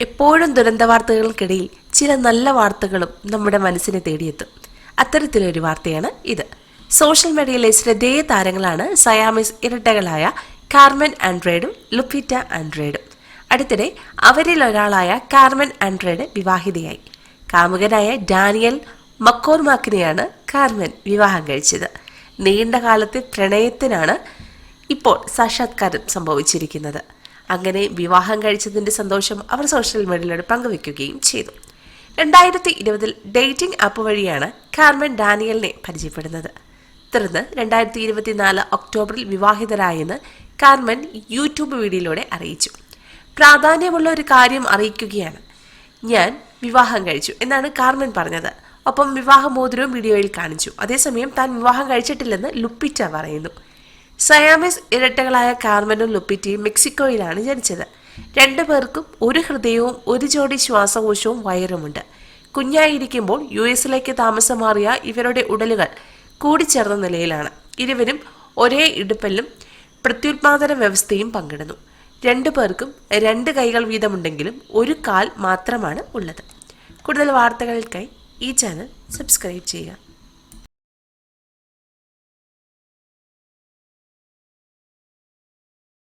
എപ്പോഴും ദുരന്ത വാർത്തകൾക്കിടയിൽ ചില നല്ല വാർത്തകളും നമ്മുടെ മനസ്സിനെ തേടിയെത്തും. അത്തരത്തിലൊരു വാർത്തയാണ് ഇത്. സോഷ്യൽ മീഡിയയിലെ ശ്രദ്ധേയ താരങ്ങളാണ് സയാമിസ് ഇരട്ടകളായ കാർമൻ ആൻഡ്രേഡും ലുപ്പിറ്റ ആൻഡ്രേഡും. അടുത്തിടെ അവരിൽ ഒരാളായ കാർമൻ ആൻഡ്രേഡ് വിവാഹിതയായി. കാമുകനായ ഡാനിയൽ മക്കോർമാക്കിനെയാണ് കാർമൻ വിവാഹം കഴിച്ചത്. നീണ്ട കാലത്തെ പ്രണയത്തിനാണ് ഇപ്പോൾ സാക്ഷാത്കാരം സംഭവിച്ചിരിക്കുന്നത്. അങ്ങനെ വിവാഹം കഴിച്ചതിന്റെ സന്തോഷം അവർ സോഷ്യൽ മീഡിയയിലൂടെ പങ്കുവെക്കുകയും ചെയ്തു. രണ്ടായിരത്തി ഇരുപതിൽ ഡേറ്റിംഗ് ആപ്പ് വഴിയാണ് കാർമൻ ഡാനിയലിനെ പരിചയപ്പെടുന്നത്. തുടർന്ന് രണ്ടായിരത്തി ഇരുപത്തിനാല് ഒക്ടോബറിൽ വിവാഹിതരായെന്ന് കാർമൻ യൂട്യൂബ് വീഡിയോയിലൂടെ അറിയിച്ചു. പ്രാധാന്യമുള്ള ഒരു കാര്യം അറിയിക്കുകയാണ്. ഞാൻ വിവാഹം കഴിച്ചു എന്നാണ് കാർമൻ പറഞ്ഞത്. ഒപ്പം വിവാഹമോതിരവും വീഡിയോയിൽ കാണിച്ചു. അതേസമയം താൻ വിവാഹം കഴിച്ചിട്ടില്ലെന്ന് ലുപ്പിറ്റ പറയുന്നു. സയാമിസ് ഇരട്ടകളായ കാർമനും ലുപ്പിറ്റിയും മെക്സിക്കോയിലാണ് ജനിച്ചത്. രണ്ടു പേർക്കും ഒരു ഹൃദയവും ഒരു ജോഡി ശ്വാസകോശവും വയറുമുണ്ട്. കുഞ്ഞായിരിക്കുമ്പോൾ യു എസിലേക്ക് താമസം മാറിയ ഇവരുടെ ഉടലുകൾ കൂടിച്ചേർന്ന നിലയിലാണ്. ഇരുവരും ഒരേ ഇടുപ്പല്ലും പ്രത്യുത്പാദന വ്യവസ്ഥയും പങ്കിടുന്നു. രണ്ടു പേർക്കും രണ്ട് കൈകൾ വീതമുണ്ടെങ്കിലും ഒരു കാൽ മാത്രമാണ് ഉള്ളത്. കൂടുതൽ വാർത്തകൾക്കായി ഈ ചാനൽ സബ്സ്ക്രൈബ് ചെയ്യുക.